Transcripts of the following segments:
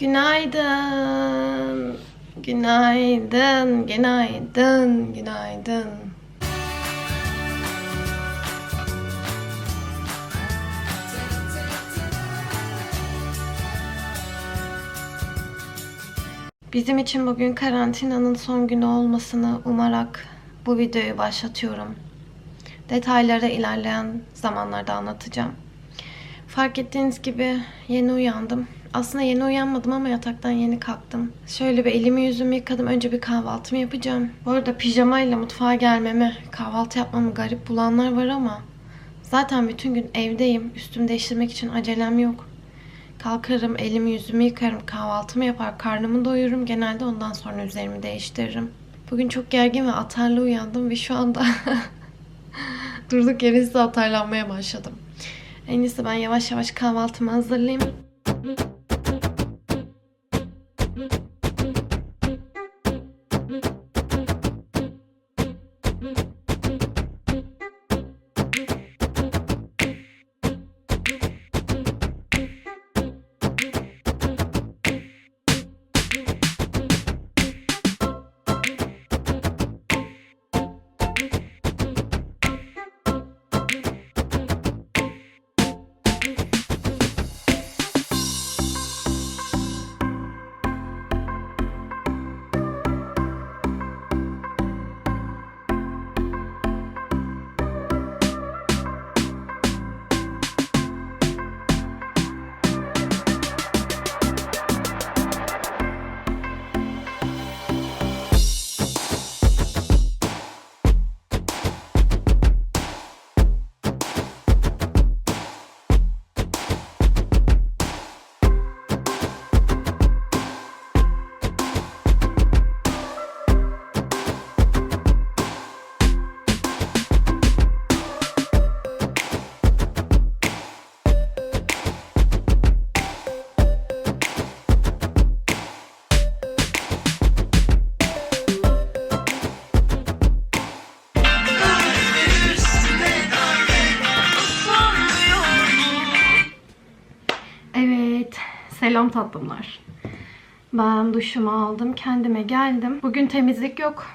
Günaydın. Günaydın. Günaydın. Günaydın. Bizim için bugün karantinanın son günü olmasını umarak bu videoyu başlatıyorum. Detayları ilerleyen zamanlarda anlatacağım. Fark ettiğiniz gibi yeni uyandım. Aslında yeni uyanmadım ama yataktan yeni kalktım. Şöyle bir elimi yüzümü yıkadım. Önce bir kahvaltımı yapacağım. Bu arada pijamayla mutfağa gelmemi, kahvaltı yapmamı garip bulanlar var ama zaten bütün gün evdeyim. Üstümü değiştirmek için acelem yok. Kalkarım, elimi yüzümü yıkarım, kahvaltımı yapar, karnımı doyururum. Genelde ondan sonra üzerimi değiştiririm. Bugün çok gergin ve atarlı uyandım ve şu anda durduk yere size atarlanmaya başladım. En iyisi ben yavaş yavaş kahvaltımı hazırlayayım. Selam tatlımlar. Ben duşumu aldım, kendime geldim. Bugün temizlik yok,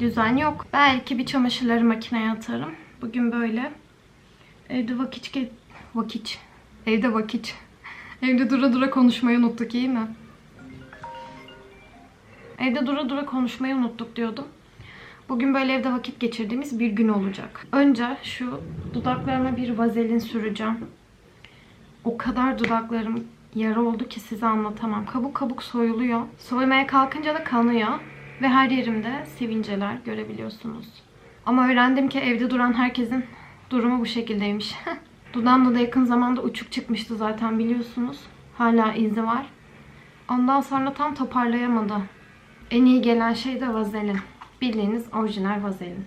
düzen yok. Belki bir çamaşırları makineye atarım. Bugün böyle. Evde vakit. Vakit. Evde vakit. Evde dura dura konuşmayı unuttuk iyi mi? Evde dura dura konuşmayı unuttuk diyordum. Bugün böyle evde vakit geçirdiğimiz bir gün olacak. Önce şu dudaklarıma bir vazelin süreceğim. O kadar dudaklarım yara oldu ki size anlatamam. Kabuk kabuk soyuluyor. Soymaya kalkınca da kanıyor. Ve her yerimde sivinceler görebiliyorsunuz. Ama öğrendim ki evde duran herkesin durumu bu şekildeymiş. Dudağımda da yakın zamanda uçuk çıkmıştı zaten biliyorsunuz. Hala izi var. Ondan sonra tam toparlayamadı. En iyi gelen şey de vazelin. Bildiğiniz orijinal vazelin.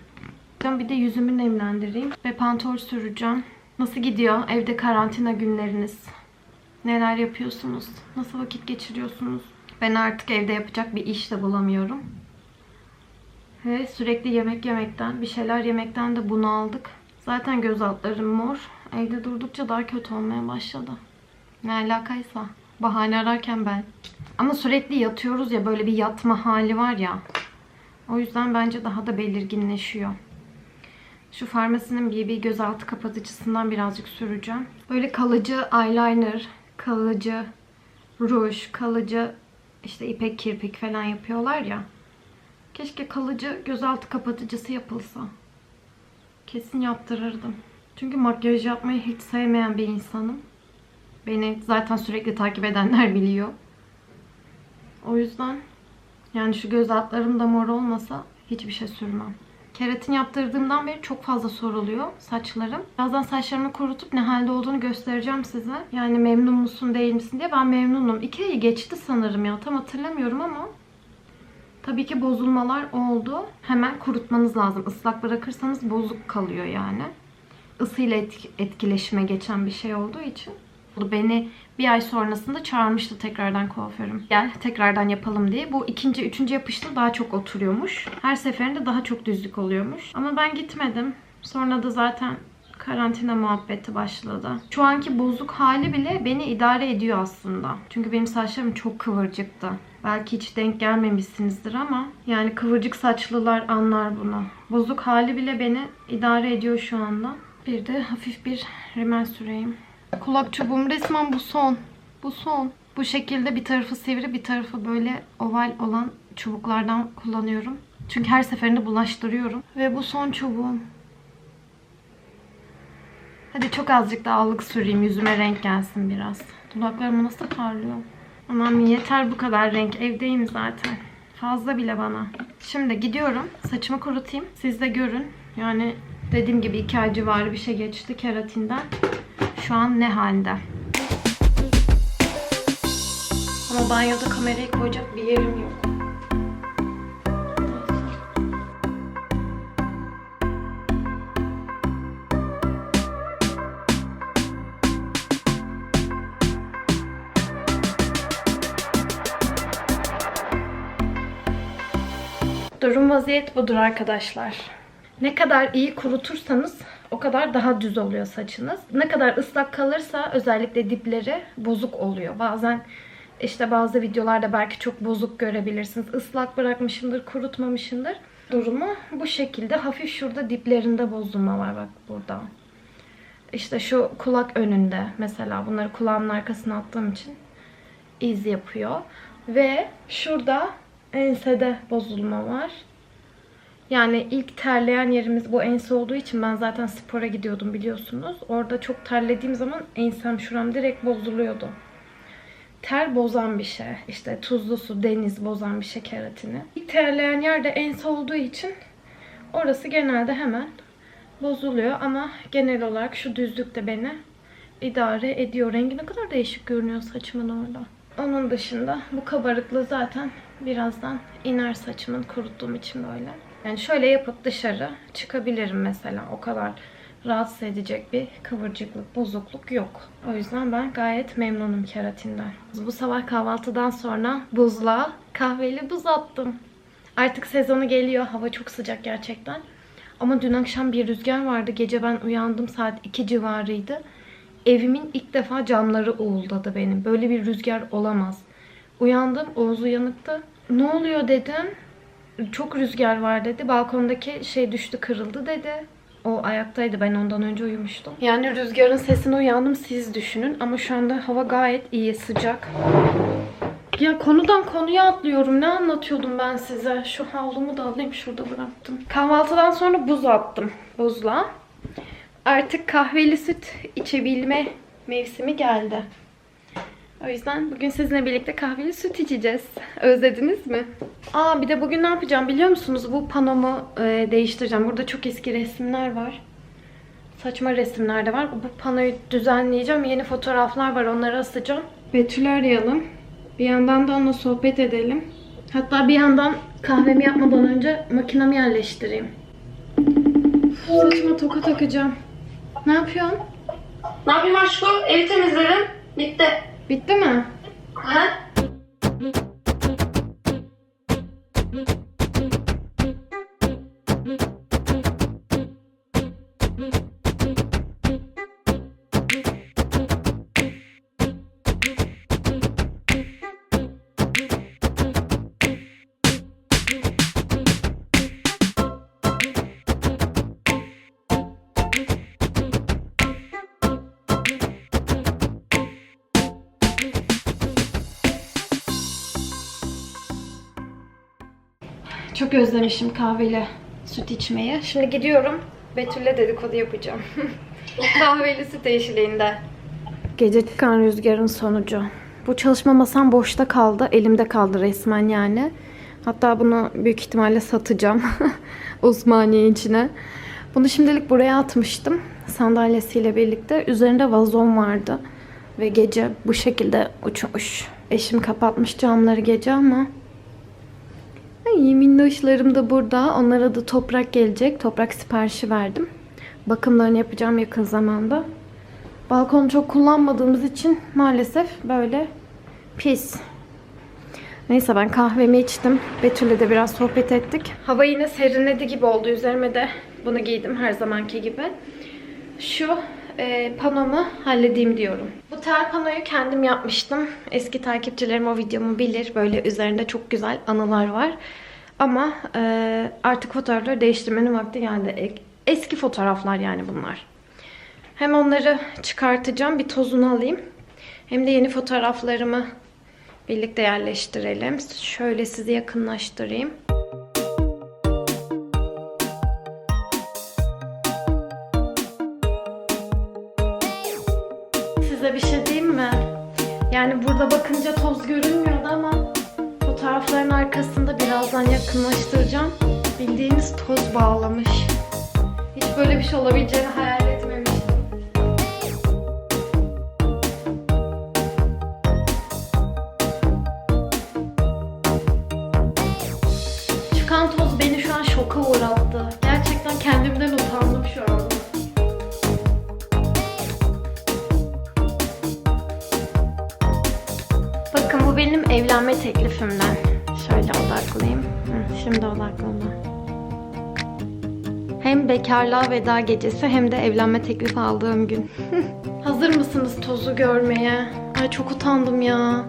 Bir de yüzümü nemlendireyim ve pantol süreceğim. Nasıl gidiyor evde karantina günleriniz? Neler yapıyorsunuz? Nasıl vakit geçiriyorsunuz? Ben artık evde yapacak bir iş de bulamıyorum. Ve sürekli yemek yemekten, bir şeyler yemekten de bunu aldık. Zaten göz altlarım mor. Evde durdukça daha kötü olmaya başladı. Ne alakaysa. Bahane ararken ben. Ama sürekli yatıyoruz ya böyle bir yatma hali var ya. O yüzden bence daha da belirginleşiyor. Şu farmasinin BB gözaltı kapatıcısından birazcık süreceğim. Böyle kalıcı eyeliner, kalıcı ruj, kalıcı işte ipek kirpik falan yapıyorlar ya. Keşke kalıcı gözaltı kapatıcısı yapılsa. Kesin yaptırırdım. Çünkü makyaj yapmayı hiç sevmeyen bir insanım. Beni zaten sürekli takip edenler biliyor. O yüzden yani şu göz altlarım da mor olmasa hiçbir şey sürmem. Keratin yaptırdığımdan beri çok fazla soruluyor saçlarım. Birazdan saçlarımı kurutup ne halde olduğunu göstereceğim size. Yani memnun musun değil misin diye ben memnunum. İki ayı geçti sanırım ya tam hatırlamıyorum ama tabii ki bozulmalar oldu. Hemen kurutmanız lazım. Islak bırakırsanız bozuk kalıyor yani. Isıyla etki- etkileşime geçen bir şey olduğu için. Beni bir ay sonrasında çağırmıştı tekrardan kuaförüm. Gel tekrardan yapalım diye. Bu ikinci, üçüncü yapışta daha çok oturuyormuş. Her seferinde daha çok düzlük oluyormuş. Ama ben gitmedim. Sonra da zaten karantina muhabbeti başladı. Şu anki bozuk hali bile beni idare ediyor aslında. Çünkü benim saçlarım çok kıvırcıktı. Belki hiç denk gelmemişsinizdir ama yani kıvırcık saçlılar anlar bunu. Bozuk hali bile beni idare ediyor şu anda. Bir de hafif bir rimel süreyim. Kulak çubuğum resmen bu son. Bu son. Bu şekilde bir tarafı sivri bir tarafı böyle oval olan çubuklardan kullanıyorum. Çünkü her seferinde bulaştırıyorum. Ve bu son çubuğum. Hadi çok azıcık daha allık süreyim. Yüzüme renk gelsin biraz. Dudaklarım nasıl parlıyor. Aman yeter bu kadar renk. Evdeyim zaten. Fazla bile bana. Şimdi gidiyorum. Saçımı kurutayım. Siz de görün. Yani dediğim gibi iki ay civarı bir şey geçti keratinden. Şu an ne halde? Ama banyoda kamerayı koyacak bir yerim yok. Durum vaziyet budur arkadaşlar. Ne kadar iyi kurutursanız o kadar daha düz oluyor saçınız. Ne kadar ıslak kalırsa özellikle dipleri bozuk oluyor. Bazen işte bazı videolarda belki çok bozuk görebilirsiniz. Islak bırakmışımdır, kurutmamışımdır. Durumu bu şekilde. Hafif şurada diplerinde bozulma var bak burada. İşte şu kulak önünde mesela bunları kulağımın arkasına attığım için iz yapıyor. Ve şurada ensede bozulma var. Yani ilk terleyen yerimiz bu ense olduğu için ben zaten spora gidiyordum biliyorsunuz. Orada çok terlediğim zaman ensem şuram direkt bozuluyordu. Ter bozan bir şey. İşte tuzlu su, deniz bozan bir şey keratini. İlk terleyen yerde ense olduğu için orası genelde hemen bozuluyor. Ama genel olarak şu düzlük de beni idare ediyor. Rengi ne kadar değişik görünüyor saçımın orada. Onun dışında bu kabarıklığı zaten birazdan iner saçımın kuruttuğum için böyle. Yani şöyle yapıp dışarı çıkabilirim mesela. O kadar rahatsız edecek bir kıvırcıklık, bozukluk yok. O yüzden ben gayet memnunum keratinden. Bu sabah kahvaltıdan sonra buzluğa kahveli buz attım. Artık sezonu geliyor. Hava çok sıcak gerçekten. Ama dün akşam bir rüzgar vardı. Gece ben uyandım saat 2 civarıydı. Evimin ilk defa camları uğuldadı benim. Böyle bir rüzgar olamaz. Uyandım, Oğuz uyanıktı. Ne oluyor dedim. Çok rüzgar var dedi. Balkondaki şey düştü, kırıldı dedi. O ayaktaydı. Ben ondan önce uyumuştum. Yani rüzgarın sesine uyandım. Siz düşünün. Ama şu anda hava gayet iyi, sıcak. Ya konudan konuya atlıyorum. Ne anlatıyordum ben size? Şu havlumu da alayım. Şurada bıraktım. Kahvaltıdan sonra buz attım buzluğa. Artık kahveli süt içebilme mevsimi geldi. O yüzden bugün sizinle birlikte kahveli süt içeceğiz. Özlediniz mi? Aa bir de bugün ne yapacağım biliyor musunuz? Bu panomu e, değiştireceğim. Burada çok eski resimler var. Saçma resimler de var. Bu panoyu düzenleyeceğim. Yeni fotoğraflar var. Onları asacağım. Betül'ü arayalım. Bir yandan da onunla sohbet edelim. Hatta bir yandan kahvemi yapmadan önce makinemi yerleştireyim. Saçıma toka takacağım. Ne yapıyorsun? Ne yapayım aşkım? Evi temizledim. Bitti. Bitti mi? Ha? Çok özlemişim kahveli süt içmeyi. Şimdi gidiyorum. Betül'le dedikodu yapacağım. kahveli süt eşliğinde. Gece çıkan rüzgarın sonucu. Bu çalışma masam boşta kaldı. Elimde kaldı resmen yani. Hatta bunu büyük ihtimalle satacağım. Osmaniye içine. Bunu şimdilik buraya atmıştım. Sandalyesiyle birlikte. Üzerinde vazon vardı. Ve gece bu şekilde uçmuş. Eşim kapatmış camları gece ama Ay minnoşlarım da burada. Onlara da toprak gelecek. Toprak siparişi verdim. Bakımlarını yapacağım yakın zamanda. Balkonu çok kullanmadığımız için maalesef böyle pis. Neyse ben kahvemi içtim. Betül'le de biraz sohbet ettik. Hava yine serinledi gibi oldu. Üzerime de bunu giydim her zamanki gibi. şu e, panomu halledeyim diyorum. Bu tel panoyu kendim yapmıştım. Eski takipçilerim o videomu bilir. Böyle üzerinde çok güzel anılar var. Ama e, artık fotoğrafları değiştirmenin vakti geldi. E- Eski fotoğraflar yani bunlar. Hem onları çıkartacağım, bir tozunu alayım. Hem de yeni fotoğraflarımı birlikte yerleştirelim. Şöyle sizi yakınlaştırayım. Size bir şey diyeyim mi? Yani burada bakınca toz görünmüyordu ama fotoğrafların arkasında birazdan yakınlaştıracağım. Bildiğiniz toz bağlamış. Hiç böyle bir şey olabileceğini hayal etmemiştim. Çıkan toz beni şu an şoka uğrattı. Gerçekten kendimden utandım şu anda. Bakın bu benim evlenme teklifimden. Bekarlığa veda gecesi hem de evlenme teklifi aldığım gün. Hazır mısınız tozu görmeye? Ay çok utandım ya.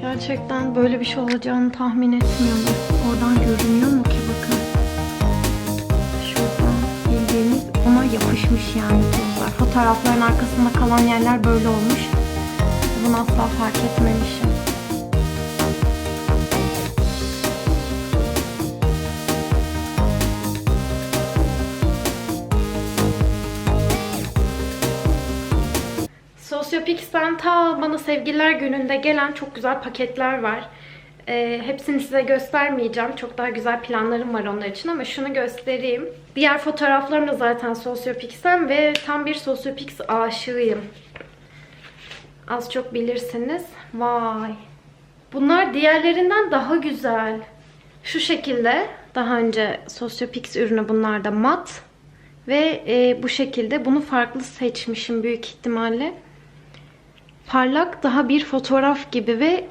Gerçekten böyle bir şey olacağını tahmin etmiyordum. Oradan görünüyor mu ki bakın. Şuradan bildiğiniz ona yapışmış yani tozlar. Fotoğrafların arkasında kalan yerler böyle olmuş. Bunu asla fark etmemişim. Sosyopix'ten ta bana sevgililer gününde gelen çok güzel paketler var. Ee, hepsini size göstermeyeceğim. Çok daha güzel planlarım var onlar için ama şunu göstereyim. Diğer fotoğraflarım da zaten Sosyopix'ten ve tam bir Sosyopix aşığıyım. Az çok bilirsiniz. Vay. Bunlar diğerlerinden daha güzel. Şu şekilde daha önce Sosyopix ürünü bunlar da mat. Ve e, bu şekilde bunu farklı seçmişim büyük ihtimalle. Parlak daha bir fotoğraf gibi ve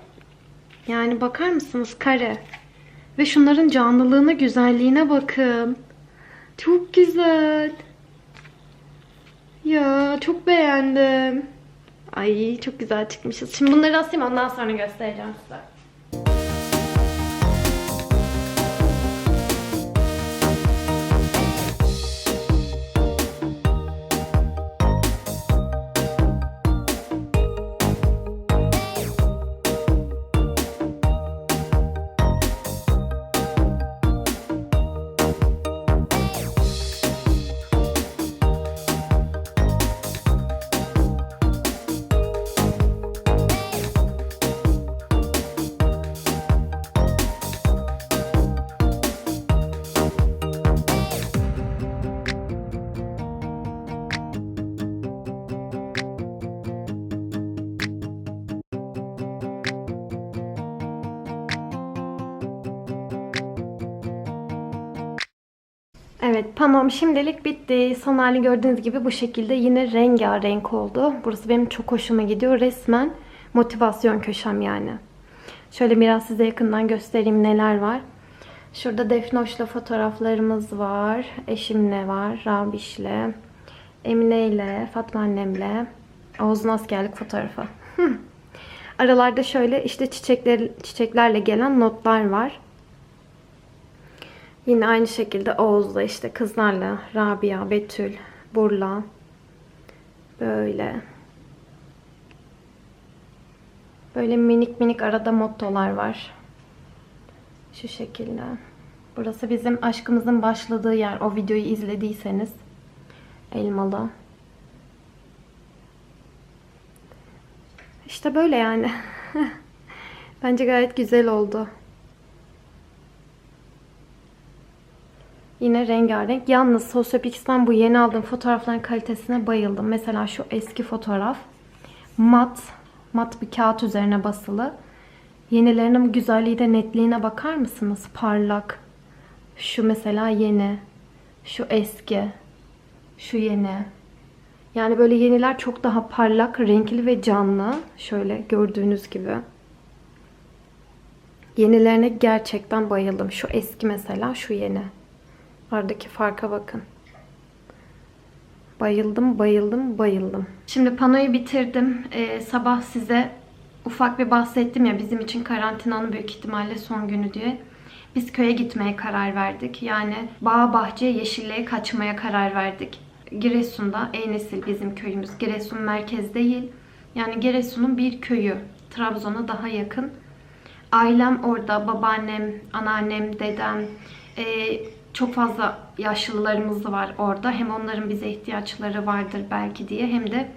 yani bakar mısınız kare. Ve şunların canlılığına, güzelliğine bakın. Çok güzel. Ya çok beğendim. Ay çok güzel çıkmışız. Şimdi bunları asayım ondan sonra göstereceğim size. Panom şimdilik bitti. Son hali gördüğünüz gibi bu şekilde yine rengarenk oldu. Burası benim çok hoşuma gidiyor. Resmen motivasyon köşem yani. Şöyle biraz size yakından göstereyim neler var. Şurada Defnoş'la fotoğraflarımız var. Eşimle var. Rabiş'le. Emine'yle, Fatma annemle. Oğuz'un askerlik fotoğrafı. Aralarda şöyle işte çiçekler, çiçeklerle gelen notlar var. Yine aynı şekilde Oğuz'la işte kızlarla Rabia, Betül, Burla böyle böyle minik minik arada mottolar var. Şu şekilde. Burası bizim aşkımızın başladığı yer. O videoyu izlediyseniz. Elmalı. İşte böyle yani. Bence gayet güzel oldu. Yine rengarenk. Yalnız Sosyopix'ten bu yeni aldığım fotoğrafların kalitesine bayıldım. Mesela şu eski fotoğraf. Mat. Mat bir kağıt üzerine basılı. Yenilerinin güzelliği de netliğine bakar mısınız? Parlak. Şu mesela yeni. Şu eski. Şu yeni. Yani böyle yeniler çok daha parlak, renkli ve canlı. Şöyle gördüğünüz gibi. Yenilerine gerçekten bayıldım. Şu eski mesela, şu yeni. Aradaki farka bakın. Bayıldım, bayıldım, bayıldım. Şimdi panoyu bitirdim. Ee, sabah size ufak bir bahsettim ya bizim için karantinanın büyük ihtimalle son günü diye. Biz köye gitmeye karar verdik. Yani bağ bahçe yeşilliğe kaçmaya karar verdik. Giresun'da Eynesil bizim köyümüz. Giresun merkez değil. Yani Giresun'un bir köyü. Trabzon'a daha yakın. Ailem orada, babaannem, anneannem, dedem, e, çok fazla yaşlılarımız var orada. Hem onların bize ihtiyaçları vardır belki diye hem de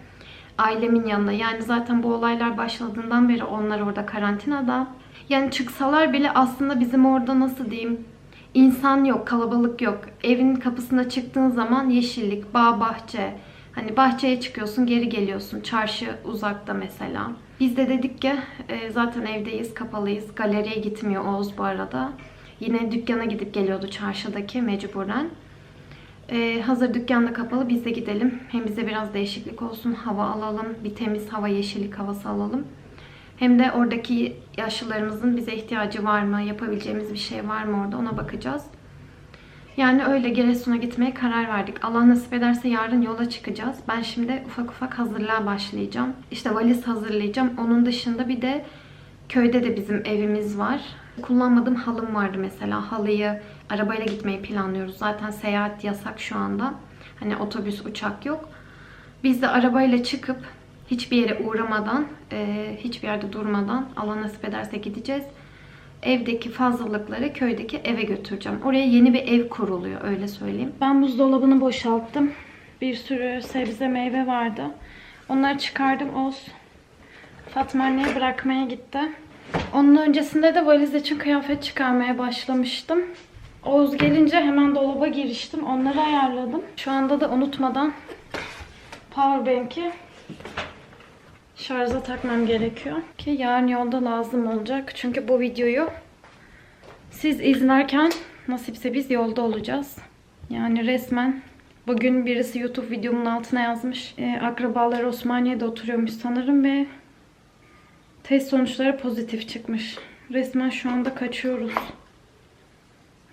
ailemin yanında. Yani zaten bu olaylar başladığından beri onlar orada karantinada. Yani çıksalar bile aslında bizim orada nasıl diyeyim insan yok, kalabalık yok. Evin kapısına çıktığın zaman yeşillik, bağ, bahçe. Hani bahçeye çıkıyorsun, geri geliyorsun. Çarşı uzakta mesela. Biz de dedik ki e, zaten evdeyiz, kapalıyız. Galeriye gitmiyor Oğuz bu arada. Yine dükkana gidip geliyordu çarşıdaki mecburen. E, hazır dükkanda kapalı biz de gidelim. Hem bize biraz değişiklik olsun, hava alalım. Bir temiz hava, yeşillik havası alalım. Hem de oradaki yaşlılarımızın bize ihtiyacı var mı, yapabileceğimiz bir şey var mı orada ona bakacağız. Yani öyle Giresun'a gitmeye karar verdik. Allah nasip ederse yarın yola çıkacağız. Ben şimdi ufak ufak hazırlığa başlayacağım. İşte valiz hazırlayacağım. Onun dışında bir de köyde de bizim evimiz var. Kullanmadığım halım vardı mesela. Halıyı arabayla gitmeyi planlıyoruz. Zaten seyahat yasak şu anda. Hani otobüs, uçak yok. Biz de arabayla çıkıp hiçbir yere uğramadan, e, hiçbir yerde durmadan Allah nasip ederse gideceğiz. Evdeki fazlalıkları köydeki eve götüreceğim. Oraya yeni bir ev kuruluyor öyle söyleyeyim. Ben buzdolabını boşalttım. Bir sürü sebze meyve vardı. Onları çıkardım. Oz Fatma anneye bırakmaya gitti. Onun öncesinde de valiz için kıyafet çıkarmaya başlamıştım. Oğuz gelince hemen dolaba giriştim. Onları ayarladım. Şu anda da unutmadan powerbank'i şarja takmam gerekiyor. Ki yarın yolda lazım olacak. Çünkü bu videoyu siz izlerken nasipse biz yolda olacağız. Yani resmen bugün birisi YouTube videomun altına yazmış. E, akrabalar Osmaniye'de oturuyormuş sanırım ve test sonuçları pozitif çıkmış. Resmen şu anda kaçıyoruz.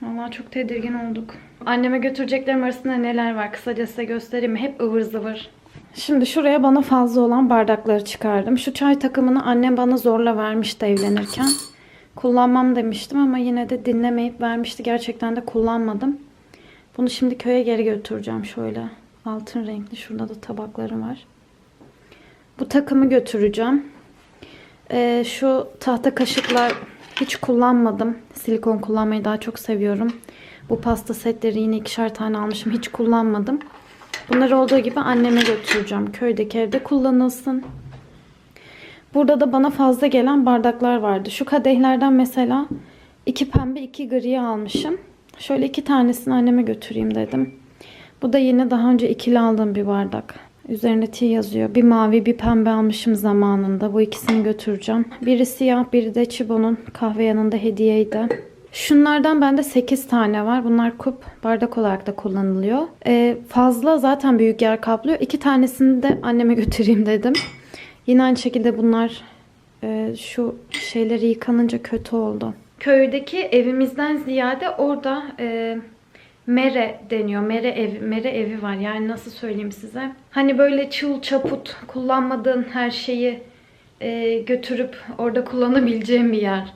Vallahi çok tedirgin olduk. Anneme götüreceklerim arasında neler var kısaca size göstereyim? Hep ıvır zıvır. Şimdi şuraya bana fazla olan bardakları çıkardım. Şu çay takımını annem bana zorla vermişti evlenirken. Kullanmam demiştim ama yine de dinlemeyip vermişti. Gerçekten de kullanmadım. Bunu şimdi köye geri götüreceğim şöyle. Altın renkli. Şurada da tabaklarım var. Bu takımı götüreceğim. Ee, şu tahta kaşıklar hiç kullanmadım. Silikon kullanmayı daha çok seviyorum. Bu pasta setleri yine ikişer tane almışım. Hiç kullanmadım. Bunlar olduğu gibi anneme götüreceğim. Köydeki evde kullanılsın. Burada da bana fazla gelen bardaklar vardı. Şu kadehlerden mesela iki pembe iki gri almışım. Şöyle iki tanesini anneme götüreyim dedim. Bu da yine daha önce ikili aldığım bir bardak. Üzerinde T yazıyor. Bir mavi bir pembe almışım zamanında. Bu ikisini götüreceğim. Biri siyah biri de Chibo'nun kahve yanında hediyeydi. Şunlardan bende 8 tane var. Bunlar kup bardak olarak da kullanılıyor. Ee, fazla zaten büyük yer kaplıyor. İki tanesini de anneme götüreyim dedim. Yine aynı şekilde bunlar e, şu şeyleri yıkanınca kötü oldu. Köydeki evimizden ziyade orada e, mere deniyor. Mere ev, mere evi var. Yani nasıl söyleyeyim size? Hani böyle çıl çaput kullanmadığın her şeyi e, götürüp orada kullanabileceğim bir yer.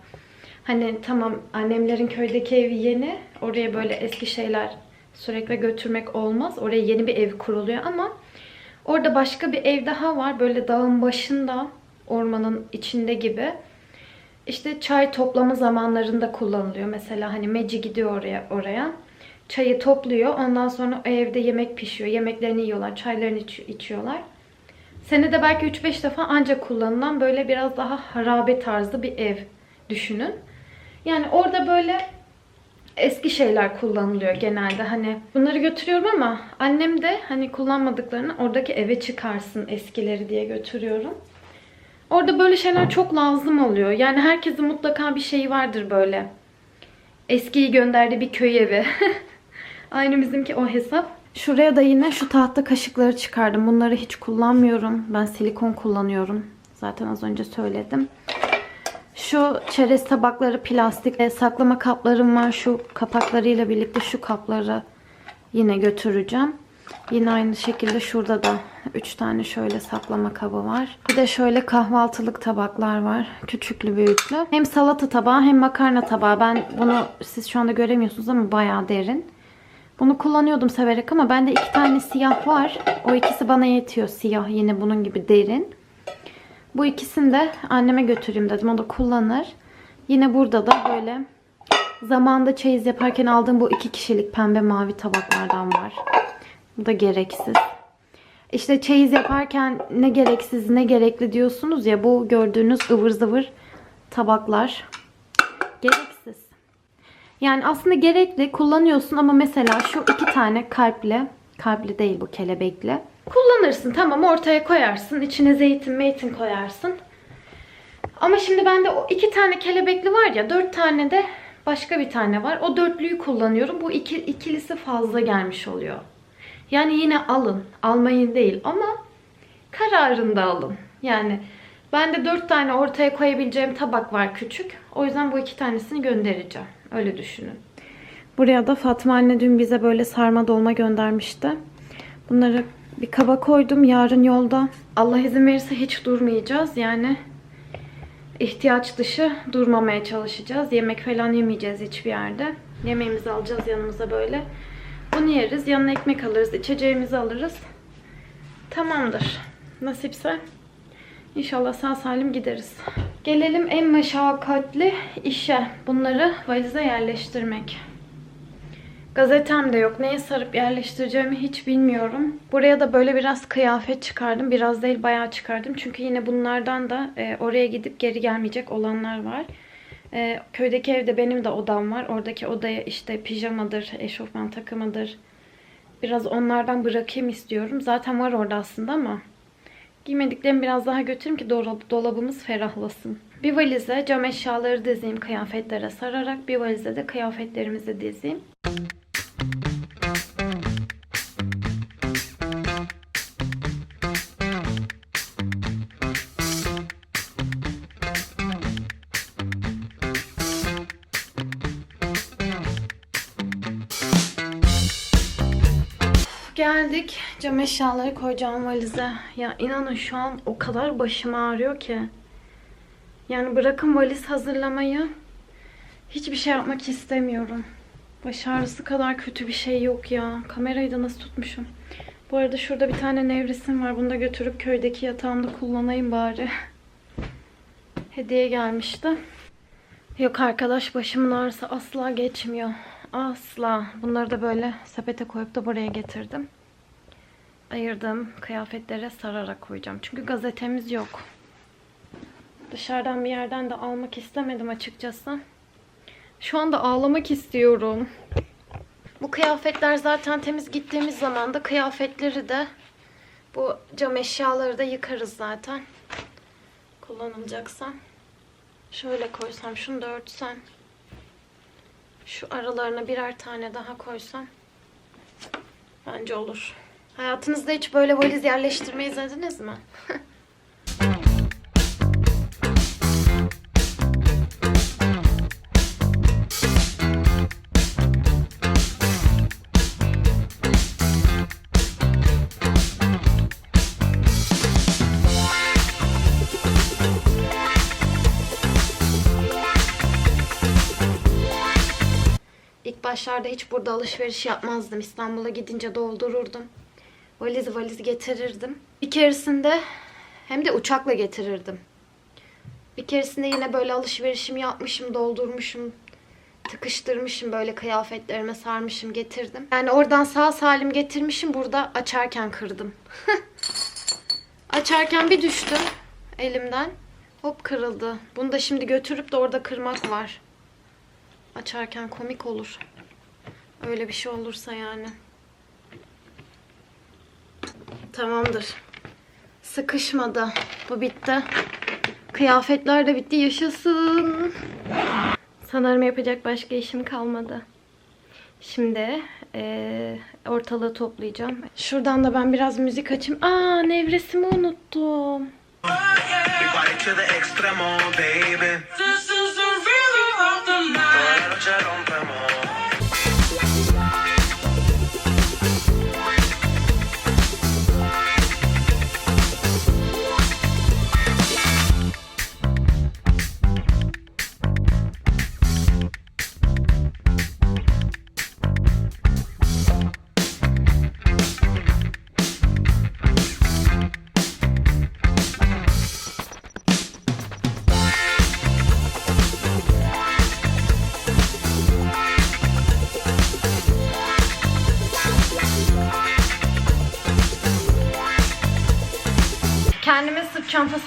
Hani tamam annemlerin köydeki evi yeni. Oraya böyle eski şeyler sürekli götürmek olmaz. Oraya yeni bir ev kuruluyor ama orada başka bir ev daha var. Böyle dağın başında, ormanın içinde gibi. İşte çay toplama zamanlarında kullanılıyor. Mesela hani Meci gidiyor oraya oraya. Çayı topluyor. Ondan sonra evde yemek pişiyor. Yemeklerini yiyorlar, çaylarını iç- içiyorlar. Senede belki 3-5 defa ancak kullanılan böyle biraz daha harabe tarzı bir ev düşünün. Yani orada böyle eski şeyler kullanılıyor genelde. Hani bunları götürüyorum ama annem de hani kullanmadıklarını oradaki eve çıkarsın eskileri diye götürüyorum. Orada böyle şeyler çok lazım oluyor. Yani herkesin mutlaka bir şeyi vardır böyle. Eskiyi gönderdiği bir köy evi. Aynı bizimki o hesap. Şuraya da yine şu tahta kaşıkları çıkardım. Bunları hiç kullanmıyorum. Ben silikon kullanıyorum. Zaten az önce söyledim. Şu çerez tabakları plastik. E, saklama kaplarım var. Şu kapaklarıyla birlikte şu kapları yine götüreceğim. Yine aynı şekilde şurada da 3 tane şöyle saklama kabı var. Bir de şöyle kahvaltılık tabaklar var. Küçüklü büyüklü. Hem salata tabağı hem makarna tabağı. Ben bunu siz şu anda göremiyorsunuz ama bayağı derin. Bunu kullanıyordum severek ama bende iki tane siyah var. O ikisi bana yetiyor. Siyah yine bunun gibi derin. Bu ikisini de anneme götüreyim dedim. O da kullanır. Yine burada da böyle zamanda çeyiz yaparken aldığım bu iki kişilik pembe mavi tabaklardan var. Bu da gereksiz. İşte çeyiz yaparken ne gereksiz ne gerekli diyorsunuz ya bu gördüğünüz ıvır zıvır tabaklar. Yani aslında gerekli kullanıyorsun ama mesela şu iki tane kalpli, kalpli değil bu kelebekli. Kullanırsın tamam ortaya koyarsın. içine zeytin meytin koyarsın. Ama şimdi bende o iki tane kelebekli var ya dört tane de başka bir tane var. O dörtlüyü kullanıyorum. Bu iki, ikilisi fazla gelmiş oluyor. Yani yine alın. Almayın değil ama kararında alın. Yani bende dört tane ortaya koyabileceğim tabak var küçük. O yüzden bu iki tanesini göndereceğim. Öyle düşünün. Buraya da Fatma anne dün bize böyle sarma dolma göndermişti. Bunları bir kaba koydum. Yarın yolda Allah izin verirse hiç durmayacağız. Yani ihtiyaç dışı durmamaya çalışacağız. Yemek falan yemeyeceğiz hiçbir yerde. Yemeğimizi alacağız yanımıza böyle. Bunu yeriz. Yanına ekmek alırız. içeceğimizi alırız. Tamamdır. Nasipse İnşallah sağ salim gideriz. Gelelim en meşakkatli işe. Bunları valize yerleştirmek. Gazetem de yok. Neye sarıp yerleştireceğimi hiç bilmiyorum. Buraya da böyle biraz kıyafet çıkardım. Biraz değil bayağı çıkardım. Çünkü yine bunlardan da e, oraya gidip geri gelmeyecek olanlar var. E, köydeki evde benim de odam var. Oradaki odaya işte pijamadır, eşofman takımıdır. Biraz onlardan bırakayım istiyorum. Zaten var orada aslında ama Giymediklerimi biraz daha götüreyim ki dolab- dolabımız ferahlasın. Bir valize cam eşyaları dizeyim kıyafetlere sararak. Bir valize de kıyafetlerimizi dizeyim. Geldik. Cam eşyaları koyacağım valize. Ya inanın şu an o kadar başım ağrıyor ki. Yani bırakın valiz hazırlamayı. Hiçbir şey yapmak istemiyorum. Baş ağrısı kadar kötü bir şey yok ya. Kamerayı da nasıl tutmuşum. Bu arada şurada bir tane nevresim var. Bunu da götürüp köydeki yatağımda kullanayım bari. Hediye gelmişti. Yok arkadaş başımın ağrısı asla geçmiyor. Asla. Bunları da böyle sepete koyup da buraya getirdim. Ayırdığım kıyafetlere sararak koyacağım. Çünkü gazetemiz yok. Dışarıdan bir yerden de almak istemedim açıkçası. Şu anda ağlamak istiyorum. Bu kıyafetler zaten temiz gittiğimiz zaman da kıyafetleri de bu cam eşyaları da yıkarız zaten. Kullanılacaksa. Şöyle koysam, şunu da örtsem. Şu aralarına birer tane daha koysam bence olur. Hayatınızda hiç böyle valiz yerleştirmeyi izlediniz mi? Başlarda hiç burada alışveriş yapmazdım. İstanbul'a gidince doldururdum. Valiz valiz getirirdim. Bir keresinde hem de uçakla getirirdim. Bir keresinde yine böyle alışverişimi yapmışım, doldurmuşum, tıkıştırmışım böyle kıyafetlerime sarmışım, getirdim. Yani oradan sağ salim getirmişim, burada açarken kırdım. açarken bir düştüm elimden. Hop kırıldı. Bunu da şimdi götürüp de orada kırmak var. Açarken komik olur. Öyle bir şey olursa yani. Tamamdır. Sıkışmadı. Bu bitti. Kıyafetler de bitti. Yaşasın. Sanırım yapacak başka işim kalmadı. Şimdi eee, ortalığı toplayacağım. Şuradan da ben biraz müzik açayım. Aa nevresimi unuttum.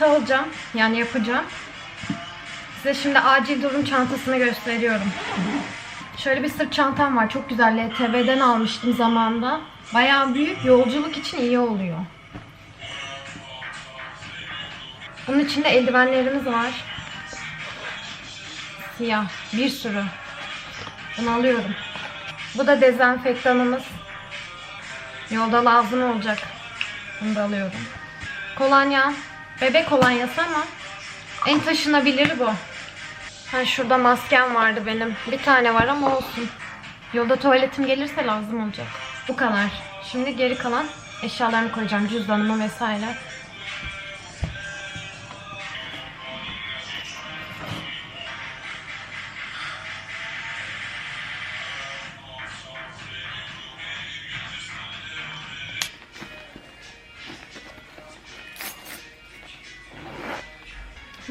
Alacağım. Yani yapacağım. Size şimdi acil durum çantasını gösteriyorum. Şöyle bir sırt çantam var. Çok güzel. LTV'den almıştım zamanında. Bayağı büyük. Yolculuk için iyi oluyor. Bunun içinde eldivenlerimiz var. Siyah. Bir sürü. Bunu alıyorum. Bu da dezenfektanımız. Yolda lazım olacak. Bunu da alıyorum. Kolonya. Bebek kolonyası ama en taşınabiliri bu. Ha şurada maskem vardı benim. Bir tane var ama olsun. Yolda tuvaletim gelirse lazım olacak. Bu kadar. Şimdi geri kalan eşyalarımı koyacağım. Cüzdanımı vesaire.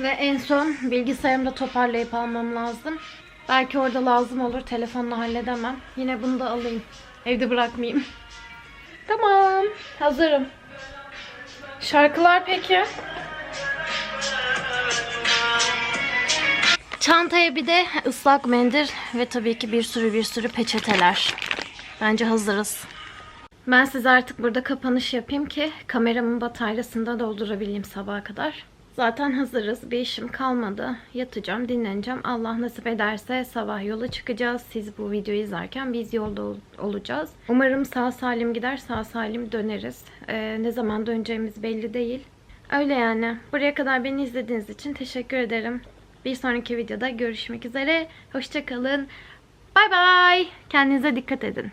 Ve en son bilgisayarımı da toparlayıp almam lazım. Belki orada lazım olur. Telefonla halledemem. Yine bunu da alayım. Evde bırakmayayım. Tamam. Hazırım. Şarkılar peki? Çantaya bir de ıslak mendil ve tabii ki bir sürü bir sürü peçeteler. Bence hazırız. Ben size artık burada kapanış yapayım ki kameramın bataryasını da doldurabileyim sabaha kadar. Zaten hazırız. Bir işim kalmadı. Yatacağım, dinleneceğim. Allah nasip ederse sabah yola çıkacağız. Siz bu videoyu izlerken biz yolda ol- olacağız. Umarım sağ salim gider, sağ salim döneriz. Ee, ne zaman döneceğimiz belli değil. Öyle yani. Buraya kadar beni izlediğiniz için teşekkür ederim. Bir sonraki videoda görüşmek üzere. Hoşçakalın. Bay bay. Kendinize dikkat edin.